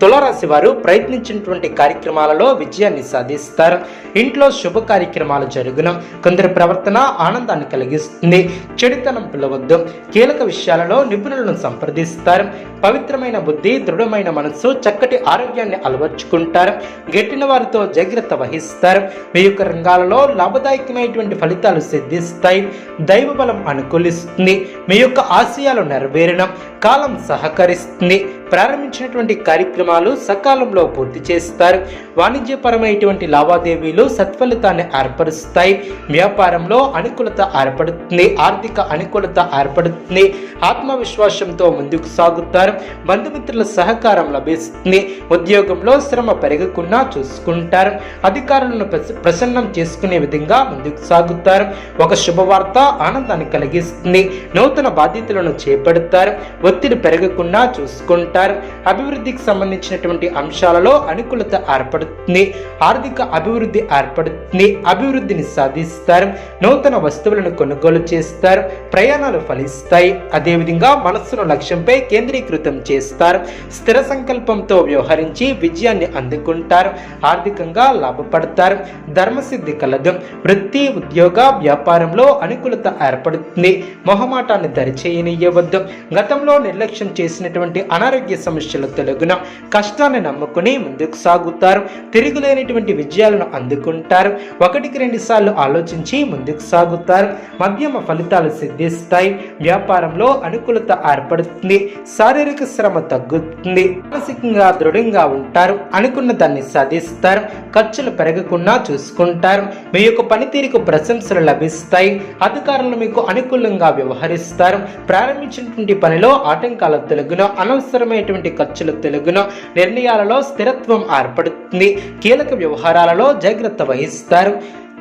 తులారాశి వారు ప్రయత్నించినటువంటి కార్యక్రమాలలో విజయాన్ని సాధిస్తారు. ఇంట్లో శుభ కార్యక్రమాలు జరుగును. కొందరి ప్రవర్తన ఆనందాన్ని కలిగిస్తుంది. చెడుతనం పిలవద్దు. కీలక విషయాలలో నిపుణులను సంప్రదిస్తారు. పవిత్రమైన బుద్ధి దృఢమైన మనస్సు చక్కటి ఆరోగ్యాన్ని అలవర్చుకుంటారు. గట్టిన వారితో జాగ్రత్త వహిస్తారు. మీ యొక్క రంగాలలో లాభదాయకమైనటువంటి ఫలితాలు సిద్ధిస్తాయి. దైవ బలం అనుకూలిస్తుంది. మీ యొక్క ఆశయాలు నెరవేరడం కాలం సహకరిస్తుంది. ప్రారంభించినటువంటి కార్యక్రమాలు సకాలంలో పూర్తి చేస్తారు. వాణిజ్యపరమైనటువంటి లావాదేవీలు సత్ఫలితాన్ని ఏర్పరుస్తాయి. వ్యాపారంలో అనుకూలత ఏర్పడుతుంది. ఆర్థిక అనుకూలత ఏర్పడుతుంది. ఆత్మవిశ్వాసంతో ముందుకు సాగుతారు. బంధుమిత్రుల సహకారం లభిస్తుంది. ఉద్యోగంలో శ్రమ పెరగకుండా చూసుకుంటారు. అధికారులను ప్రస- ప్రసన్నం చేసుకునే విధంగా ముందుకు సాగుతారు. ఒక శుభవార్త ఆనందాన్ని కలిగిస్తుంది. నూతన బాధ్యతలను చేపడతారు. ఒత్తిడి పెరగకుండా చూసుకుంటారు. అభివృద్ధికి సంబంధించినటువంటి అంశాలలో అనుకూలత ఏర్పడుతుంది. ఆర్థిక అభివృద్ధి ఏర్పడుతుంది. అభివృద్ధిని సాధిస్తారు. నూతన వస్తువులను కొనుగోలు చేస్తారు. ప్రయాణాలు ఫలిస్తాయి. అదేవిధంగా మనస్సును లక్ష్యంపై కేంద్రీకృతం చేస్తారు. స్థిర సంకల్పంతో వ్యవహరించి విజయాన్ని అందుకుంటారు. ఆర్థికంగా లాభపడతారు. ధర్మసిద్ధి కలదు. వృత్తి ఉద్యోగ వ్యాపారంలో అనుకూలత ఏర్పడుతుంది. మొహమాటాన్ని దరిచేయనియవద్దు గతంలో నిర్లక్ష్యం చేసినటువంటి అనారోగ్య సమస్యలు తొలగున కష్టాన్ని నమ్ముకుని ముందుకు సాగుతారు. తిరుగులేనటువంటి విజయాలను అందుకుంటారు. ఒకటికి రెండు సార్లు ఆలోచించి ముందుకు సాగుతారు. మధ్యమ ఫలితాలు సిద్ధిస్తాయి. వ్యాపారంలో అనుకూలత ఏర్పడుతుంది. శారీరక శ్రమ తగ్గుతుంది. మానసికంగా దృఢంగా ఉంటారు. అనుకున్న దాన్ని సాధిస్తారు. ఖర్చులు పెరగకుండా చూసుకుంటారు. మీ యొక్క పనితీరుకు ప్రశంసలు లభిస్తాయి. అధికారులు మీకు అనుకూలంగా వ్యవహరిస్తారు. ప్రారంభించినటువంటి పనిలో ఆటంకాల తెలుగున అవసరమైనటువంటి ఖర్చుల తెలుగున నిర్ణయాలలో స్థిరత్వం ఏర్పడుతుంది. కీలక వ్యవహారాలలో జాగ్రత్త వహిస్తారు.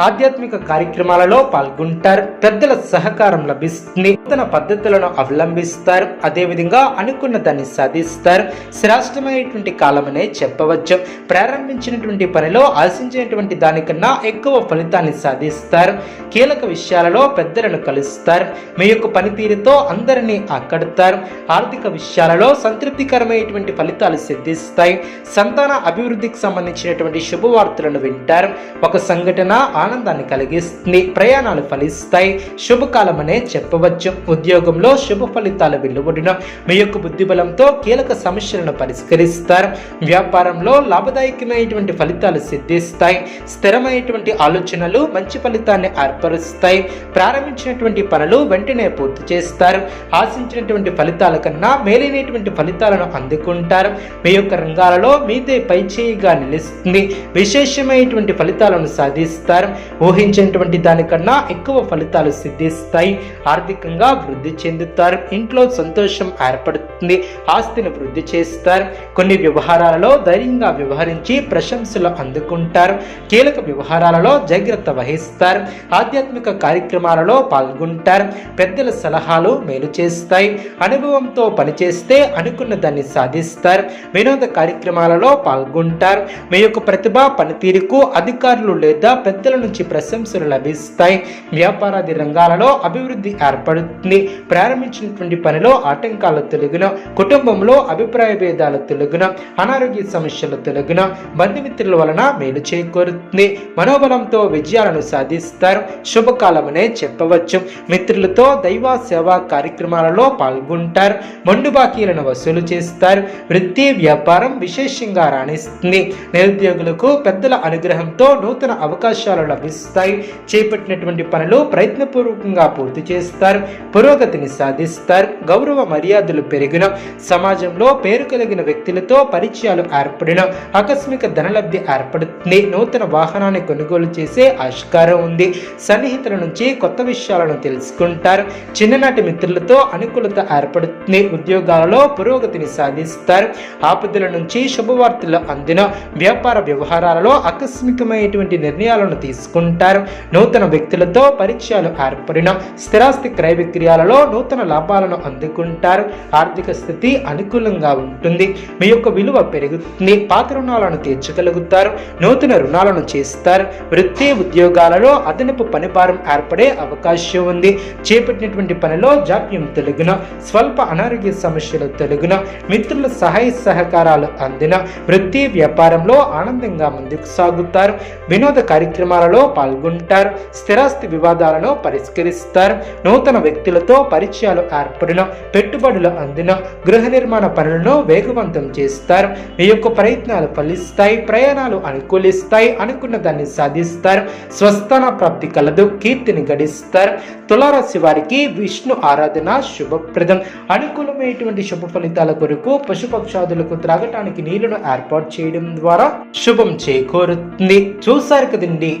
ఆధ్యాత్మిక కార్యక్రమాలలో పాల్గొంటారు. పెద్దల సహకారం లభిస్తుంది. నూతన పద్ధతులను అవలంబిస్తారు. అదేవిధంగా అనుకున్న దాన్ని సాధిస్తారు. శ్రేష్టమైనటువంటి కాలమనే చెప్పవచ్చు. ప్రారంభించినటువంటి పనిలో ఆశించినటువంటి దానికన్నా ఎక్కువ ఫలితాన్ని సాధిస్తారు. కీలక విషయాలలో పెద్దలను కలుస్తారు. మీ యొక్క పనితీరుతో అందరినీ ఆకడతారు. ఆర్థిక విషయాలలో సంతృప్తికరమైనటువంటి ఫలితాలు సిద్ధిస్తాయి. సంతాన అభివృద్ధికి సంబంధించినటువంటి శుభవార్తలను వింటారు. ఒక సంఘటన ఆనందాన్ని కలిగిస్తుంది ప్రయాణాలు ఫలిస్తాయి. శుభకాలం అనే చెప్పవచ్చు. ఉద్యోగంలో శుభ ఫలితాలు వెలువడిన మీ యొక్క బుద్ధిబలంతో కీలక సమస్యలను పరిష్కరిస్తారు. వ్యాపారంలో లాభదాయకమైనటువంటి ఫలితాలు సిద్ధిస్తాయి. స్థిరమైనటువంటి ఆలోచనలు మంచి ఫలితాన్ని ఏర్పరుస్తాయి. ప్రారంభించినటువంటి పనులు వెంటనే పూర్తి చేస్తారు. ఆశించినటువంటి ఫలితాల కన్నా మేలైనటువంటి ఫలితాలను అందుకుంటారు. మీ యొక్క రంగాలలో మీదే పైచేయిగా నిలుస్తుంది. విశేషమైనటువంటి ఫలితాలను సాధిస్తారు. ఊహించినటువంటి దానికన్నా ఎక్కువ ఫలితాలు సిద్ధిస్తాయి. ఆర్థికంగా వృద్ధి చెందుతారు. ఇంట్లో సంతోషం ఏర్పడుతుంది. ఆస్తిని వృద్ధి చేస్తారు. కొన్ని వ్యవహారాలలో ధైర్యంగా వ్యవహరించి ప్రశంసలు అందుకుంటారు. కీలక వ్యవహారాలలో జాగ్రత్త వహిస్తారు. ఆధ్యాత్మిక కార్యక్రమాలలో పాల్గొంటారు. పెద్దల సలహాలు మేలు చేస్తాయి. అనుభవంతో పనిచేస్తే అనుకున్న దాన్ని సాధిస్తారు. వినోద కార్యక్రమాలలో పాల్గొంటారు. మీ యొక్క ప్రతిభ పనితీరుకు అధికారులు లేదా పెద్దల నుంచి ప్రశంసలు లభిస్తాయి. వ్యాపారాది రంగాలలో అభివృద్ధి ఏర్పడుతుంది. ప్రారంభించినటువంటి పనిలో ఆటంకాలు తొలగిన కుటుంబంలో అభిప్రాయ భేదాలు తొలగిన అనారోగ్య సమస్యలు తొలగిన బంధుమిత్రుల వలన మేలు చేకూరుతుంది. మనోబలంతో విజయాలను సాధిస్తారు. శుభకాలమనే చెప్పవచ్చు. మిత్రులతో దైవ సేవా కార్యక్రమాలలో పాల్గొంటారు. మండు బాకీలను వసూలు చేస్తారు. వృత్తి వ్యాపారం విశేషంగా రాణిస్తుంది. నిరుద్యోగులకు పెద్దల అనుగ్రహంతో నూతన అవకాశాలను లభిస్తాయి. చేపట్టినటువంటి పనులు ప్రయత్నపూర్వకంగా పూర్తి చేస్తారు. పురోగతిని సాధిస్తారు. గౌరవ మర్యాదలు పెరిగిన సమాజంలో పేరు కలిగిన వ్యక్తులతో పరిచయాలు ఏర్పడిన ఆకస్మిక ధనలబ్ధి ఏర్పడుతుంది. నూతన వాహనాన్ని కొనుగోలు చేసే ఆస్కారం ఉంది. సన్నిహితుల నుంచి కొత్త విషయాలను తెలుసుకుంటారు. చిన్ననాటి మిత్రులతో అనుకూలత ఏర్పడుతుంది. ఉద్యోగాలలో పురోగతిని సాధిస్తారు. ఆపదల నుంచి శుభవార్తలు అందిన వ్యాపార వ్యవహారాలలో ఆకస్మికమైనటువంటి నిర్ణయాలను తీసుకుంటారు. నూతన వ్యక్తులతో పరిచయాలు ఏర్పడిన స్థిరాస్తి క్రయ విక్రయాలలో నూతన లాభాలను అందుకుంటారు. ఆర్థిక స్థితి అనుకూలంగా ఉంటుంది. మీ యొక్క విలువ పెరుగుతుంది. పాత రుణాలను తీర్చగలుగుతారు. నూతన రుణాలను చేస్తారు. వృత్తి ఉద్యోగాలలో అదనపు పనిభారం ఏర్పడే అవకాశం ఉంది. చేపట్టినటువంటి పనిలో జాప్యం తొలగిన స్వల్ప అనారోగ్య సమస్యలు తొలగిన మిత్రుల సహాయ సహకారాలు అందిన వృత్తి వ్యాపారంలో ఆనందంగా ముందుకు సాగుతారు. వినోద కార్యక్రమాలలో పాల్గొంటారు. స్థిరాస్తి వివాదాలను పరిష్కరిస్తారు. నూతన వ్యక్తులతో పరిచయాలు ఏర్పడిన పెట్టుబడులు అందిన గృహ నిర్మాణ పనులను వేగవంతం చేస్తారు. మీ యొక్క ప్రయత్నాలు ఫలిస్తాయి ప్రయాణాలు అనుకూలిస్తాయి అనుకున్న దాన్ని సాధిస్తారు. స్వస్థాన ప్రాప్తి కలదు కీర్తిని గడిస్తారు. తులారాశి వారికి విష్ణు ఆరాధన శుభప్రదం. అనుకూలమైనటువంటి శుభ ఫలితాల కొరకు పశుపక్షాదులకు త్రాగటానికి నీళ్ళను ఏర్పాటు చేయడం ద్వారా శుభం చేకూరుతుంది. చూసారు కదండి